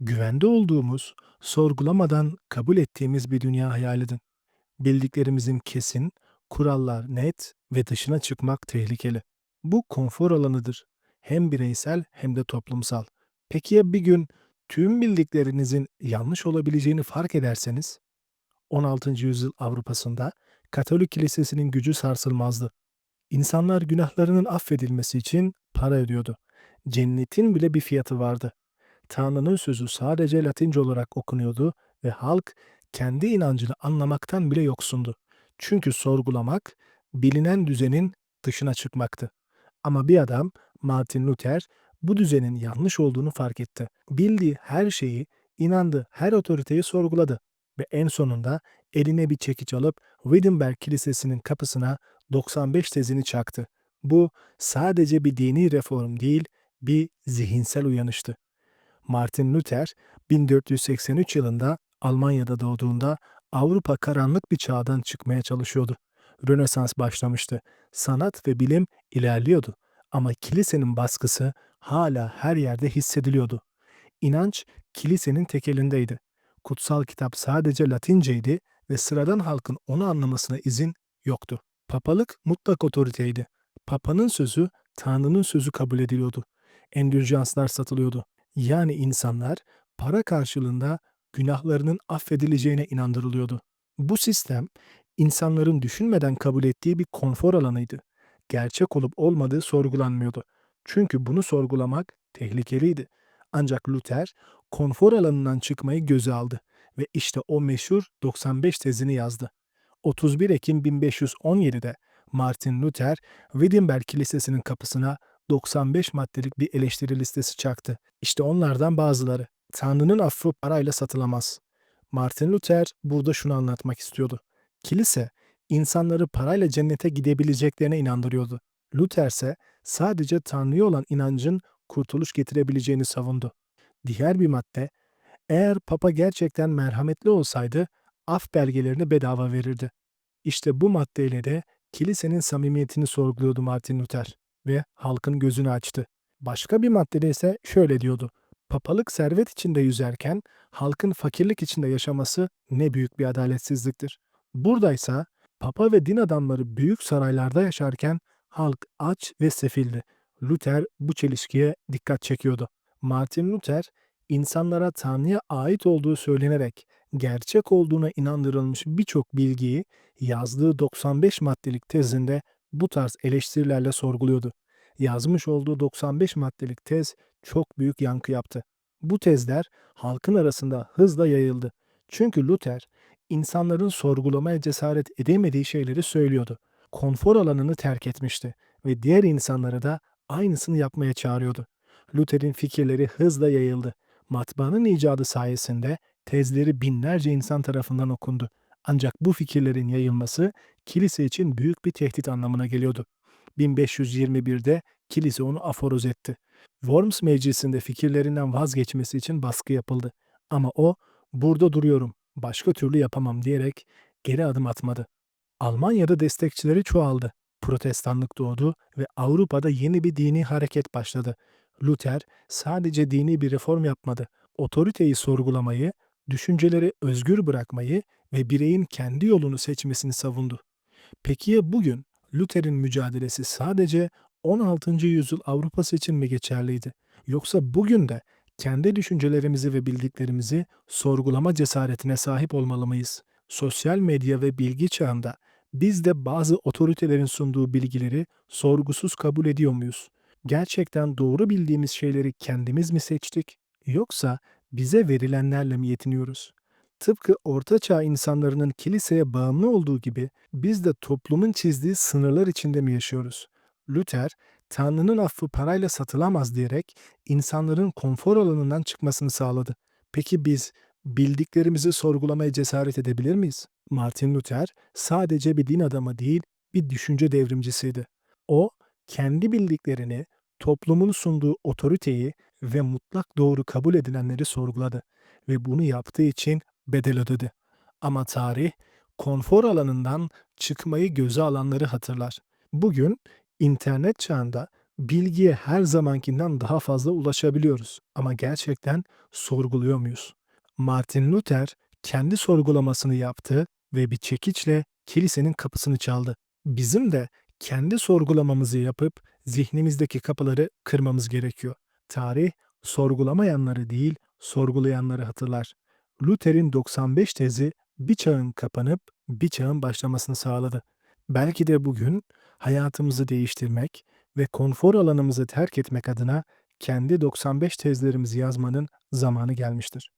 Güvende olduğumuz, sorgulamadan kabul ettiğimiz bir dünya hayal edin. Bildiklerimizin kesin, kurallar net ve dışına çıkmak tehlikeli. Bu konfor alanıdır. Hem bireysel hem de toplumsal. Peki ya bir gün tüm bildiklerinizin yanlış olabileceğini fark ederseniz? 16. yüzyıl Avrupa'sında Katolik kilisesinin gücü sarsılmazdı. İnsanlar günahlarının affedilmesi için para ödüyordu. Cennetin bile bir fiyatı vardı. Tanrı'nın sözü sadece Latince olarak okunuyordu ve halk kendi inancını anlamaktan bile yoksundu. Çünkü sorgulamak bilinen düzenin dışına çıkmaktı. Ama bir adam Martin Luther bu düzenin yanlış olduğunu fark etti. Bildiği her şeyi, inandığı her otoriteyi sorguladı ve en sonunda eline bir çekiç alıp Wittenberg Kilisesi'nin kapısına 95 tezini çaktı. Bu sadece bir dini reform değil, bir zihinsel uyanıştı. Martin Luther 1483 yılında Almanya'da doğduğunda Avrupa karanlık bir çağdan çıkmaya çalışıyordu. Rönesans başlamıştı. Sanat ve bilim ilerliyordu ama kilisenin baskısı hala her yerde hissediliyordu. İnanç kilisenin tekelindeydi. Kutsal kitap sadece Latinceydi ve sıradan halkın onu anlamasına izin yoktu. Papalık mutlak otoriteydi. Papanın sözü Tanrı'nın sözü kabul ediliyordu. Endüljanslar satılıyordu. Yani insanlar para karşılığında günahlarının affedileceğine inandırılıyordu. Bu sistem insanların düşünmeden kabul ettiği bir konfor alanıydı. Gerçek olup olmadığı sorgulanmıyordu. Çünkü bunu sorgulamak tehlikeliydi. Ancak Luther konfor alanından çıkmayı göze aldı ve işte o meşhur 95 tezini yazdı. 31 Ekim 1517'de Martin Luther Wittenberg Kilisesi'nin kapısına 95 maddelik bir eleştiri listesi çaktı. İşte onlardan bazıları. Tanrı'nın affı parayla satılamaz. Martin Luther burada şunu anlatmak istiyordu. Kilise insanları parayla cennete gidebileceklerine inandırıyordu. Luther ise sadece Tanrı'ya olan inancın kurtuluş getirebileceğini savundu. Diğer bir madde, eğer Papa gerçekten merhametli olsaydı af belgelerini bedava verirdi. İşte bu maddeyle de kilisenin samimiyetini sorguluyordu Martin Luther ve halkın gözünü açtı. Başka bir maddede ise şöyle diyordu. Papalık servet içinde yüzerken halkın fakirlik içinde yaşaması ne büyük bir adaletsizliktir. Buradaysa papa ve din adamları büyük saraylarda yaşarken halk aç ve sefildi. Luther bu çelişkiye dikkat çekiyordu. Martin Luther insanlara Tanrı'ya ait olduğu söylenerek gerçek olduğuna inandırılmış birçok bilgiyi yazdığı 95 maddelik tezinde bu tarz eleştirilerle sorguluyordu. Yazmış olduğu 95 maddelik tez çok büyük yankı yaptı. Bu tezler halkın arasında hızla yayıldı. Çünkü Luther insanların sorgulamaya cesaret edemediği şeyleri söylüyordu. Konfor alanını terk etmişti ve diğer insanları da aynısını yapmaya çağırıyordu. Luther'in fikirleri hızla yayıldı. Matbaanın icadı sayesinde tezleri binlerce insan tarafından okundu. Ancak bu fikirlerin yayılması kilise için büyük bir tehdit anlamına geliyordu. 1521'de kilise onu aforoz etti. Worms meclisinde fikirlerinden vazgeçmesi için baskı yapıldı. Ama o burada duruyorum, başka türlü yapamam diyerek geri adım atmadı. Almanya'da destekçileri çoğaldı. Protestanlık doğdu ve Avrupa'da yeni bir dini hareket başladı. Luther sadece dini bir reform yapmadı. Otoriteyi sorgulamayı, düşünceleri özgür bırakmayı ve bireyin kendi yolunu seçmesini savundu. Peki ya bugün Luther'in mücadelesi sadece 16. yüzyıl Avrupa'sı için mi geçerliydi? Yoksa bugün de kendi düşüncelerimizi ve bildiklerimizi sorgulama cesaretine sahip olmalı mıyız? Sosyal medya ve bilgi çağında biz de bazı otoritelerin sunduğu bilgileri sorgusuz kabul ediyor muyuz? Gerçekten doğru bildiğimiz şeyleri kendimiz mi seçtik yoksa bize verilenlerle mi yetiniyoruz? Tıpkı Orta Çağ insanlarının kiliseye bağımlı olduğu gibi biz de toplumun çizdiği sınırlar içinde mi yaşıyoruz? Luther, Tanrı'nın affı parayla satılamaz diyerek insanların konfor alanından çıkmasını sağladı. Peki biz bildiklerimizi sorgulamaya cesaret edebilir miyiz? Martin Luther sadece bir din adamı değil, bir düşünce devrimcisiydi. O, kendi bildiklerini, toplumun sunduğu otoriteyi ve mutlak doğru kabul edilenleri sorguladı ve bunu yaptığı için bedel ödedi. Ama tarih konfor alanından çıkmayı göze alanları hatırlar. Bugün internet çağında Bilgiye her zamankinden daha fazla ulaşabiliyoruz ama gerçekten sorguluyor muyuz? Martin Luther kendi sorgulamasını yaptı ve bir çekiçle kilisenin kapısını çaldı. Bizim de kendi sorgulamamızı yapıp zihnimizdeki kapıları kırmamız gerekiyor. Tarih sorgulamayanları değil, sorgulayanları hatırlar. Luther'in 95 tezi bir çağın kapanıp bir çağın başlamasını sağladı. Belki de bugün hayatımızı değiştirmek ve konfor alanımızı terk etmek adına kendi 95 tezlerimizi yazmanın zamanı gelmiştir.